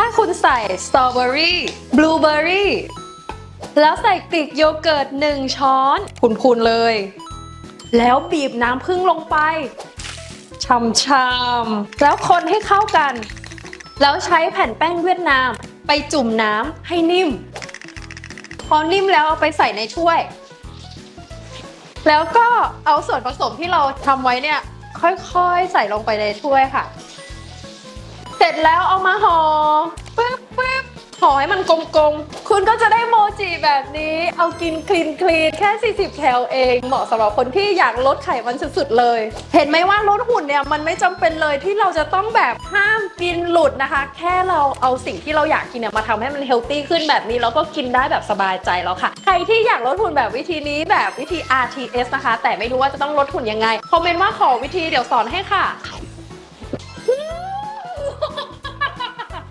ถ้าคุณใส่สตรอเบอรี่บลูเบอรี่แล้วใส่กรีกโยเกิร์ตหนึ่งช้อนคุณๆเลย แล้วบีบน้ำผึ้งลงไปช่ำๆแล้วคนให้เข้ากัน แล้วใช้แผ่นแป้งเวียดนามไปจุ่มน้ำให้นิ่ม พอนิ่มแล้วเอาไปใส่ในถ้วย แล้วก็เอาส่วนผสมที่เราทำไว้เนี่ย ค่อยๆใส่ลงไปในถ้วยค่ะ เสร็จแล้วเอามาห่อปึ๊บปึ๊บห่อ ให้มันกลมๆ คุณก็จะได้โมจิแบบนี้ เอากินคลีนคลีนแค่ 40 แคลเอง เหมาะสำหรับคนที่อยากลดไขมันสุดๆเลย เห็นไหมว่าลดหุ่นเนี่ยมันไม่จำเป็นเลยที่เราจะต้องแบบห้ามกินหลุดนะคะ แค่เราเอาสิ่งที่เราอยากกินเนี่ยมาทำให้มันเฮลตี้ขึ้นแบบนี้แล้วก็กินได้แบบสบายใจแล้วค่ะ ใครที่อยากลดหุ่นแบบวิธีนี้แบบวิธี RTS นะคะ แต่ไม่รู้ว่าจะต้องลดหุ่นยังไง คอมเมนต์ว่าขอวิธีเดี๋ยวสอนให้ค่ะ